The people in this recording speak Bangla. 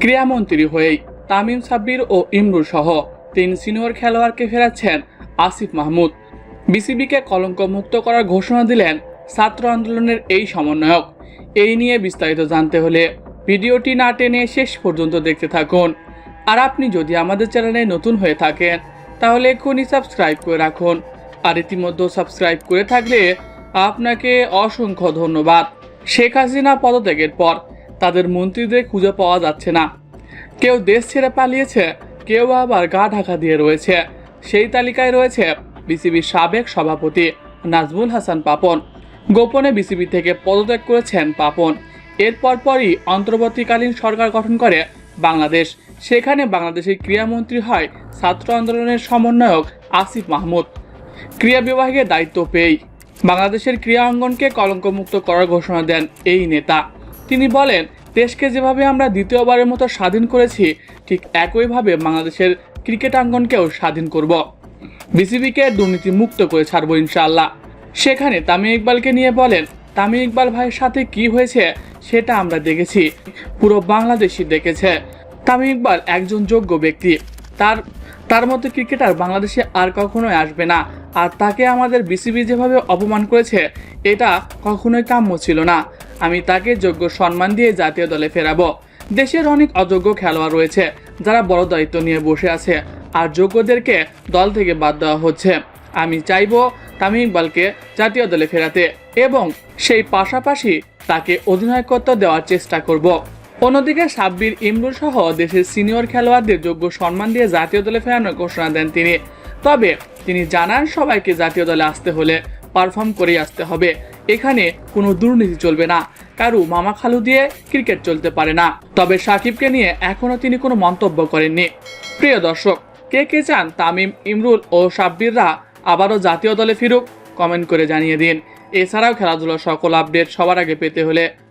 ক্রীড়ামন্ত্রী হয়েই তামিম সাব্বির ও ইমরুল সহ তিন সিনিয়র খেলোয়াড়কে ফেরাচ্ছেন আসিফ মাহমুদ। বিসিবিকে কলঙ্ক মুক্ত করার ঘোষণা দিলেন ছাত্র আন্দোলনের এই সমন্বয়ক। এই নিয়ে বিস্তারিত জানতে হলে ভিডিওটি না টেনে শেষ পর্যন্ত দেখতে থাকুন। আর আপনি যদি আমাদের চ্যানেলে নতুন হয়ে থাকেন, তাহলে এক্ষুনি সাবস্ক্রাইব করে রাখুন। আর ইতিমধ্যে সাবস্ক্রাইব করে থাকলে আপনাকে অসংখ্য ধন্যবাদ। শেখ হাসিনা পদত্যাগের পর তাদের মন্ত্রীদের খুঁজে পাওয়া যাচ্ছে না। কেউ দেশ ছেড়ে পালিয়েছে, কেউ আবার গা ঢাকা দিয়ে রয়েছে। সেই তালিকায় রয়েছে বিসিবির সাবেক সভাপতি নাজমুল হাসান পাপন। গোপনে বিসিবি থেকে পদত্যাগ করেছেন পাপন। এরপর পরই অন্তর্বর্তীকালীন সরকার গঠন করে বাংলাদেশ। সেখানে বাংলাদেশের ক্রীড়ামন্ত্রী হয় ছাত্র আন্দোলনের সমন্বয়ক আসিফ মাহমুদ। ক্রীড়া বিভাগের দায়িত্ব পেয়েই বাংলাদেশের ক্রীড়া অঙ্গনকে কলঙ্কমুক্ত করার ঘোষণা দেন এই নেতা। তিনি বলেন দেশকে যেভাবে আমরা দ্বিতীয়বারের মতো স্বাধীন করেছি, ঠিক একইভাবে বাংলাদেশের ক্রিকেট অঙ্গনকেও স্বাধীন করব। বিসিবিকে দুর্নীতি মুক্ত করে ছাড়বো ইনশাআল্লাহ। সেখানে তামিম ইকবালকে নিয়ে বলেন, তামিম ইকবাল ভাইয়ের সাথে কি হয়েছে সেটা আমরা দেখেছি। পুরো বাংলাদেশই দেখেছে। তামিম ইকবাল একজন যোগ্য ব্যক্তি। তার তার মতো ক্রিকেটার বাংলাদেশে আর কখনোই আসবে না। আর তাকে আমাদের বিসিবি যেভাবে অপমান করেছে, এটা কখনোই কাম্য ছিল না। আমি তাকে যোগ্য সম্মান দিয়ে জাতীয় দলে ফেরাবো। দেশের অনেক অযোগ্য খেলোয়াড় রয়েছে, যারা বড় দায়িত্ব নিয়ে বসে আছে, আর যোগ্যদেরকে দল থেকে বাদ দেওয়া হচ্ছে। আমি চাইব তামিম ইকবালকে জাতীয় দলে ফেরাতে, এবং সেই পাশাপাশি তাকে অধিনায়কত্ব দেওয়ার চেষ্টা করব। অন্যদিকে সাব্বির ইমরুল সহ দেশের সিনিয়র খেলোয়াড়দের যোগ্য সম্মান দিয়ে জাতীয় দলে ফেরানোর ঘোষণা দেন তিনি। তবে তিনি জানান, সবাইকে জাতীয় দলে আসতে হলে পারফর্ম করে আসতে হবে। এখানে কোনো দুর্নীতি চলবে না। কারু মামা খালু দিয়ে ক্রিকেট চলতে পারে না। তবে সাকিবকে নিয়ে এখনও তিনি কোনো মন্তব্য করেননি। প্রিয় দর্শক, কে কে চান তামিম, ইমরুল ও সাব্বিররা আবারও জাতীয় দলে ফিরুক? কমেন্ট করে জানিয়ে দিন। এছাড়াও খেলাধুলার সকল আপডেট সবার আগে পেতে হলে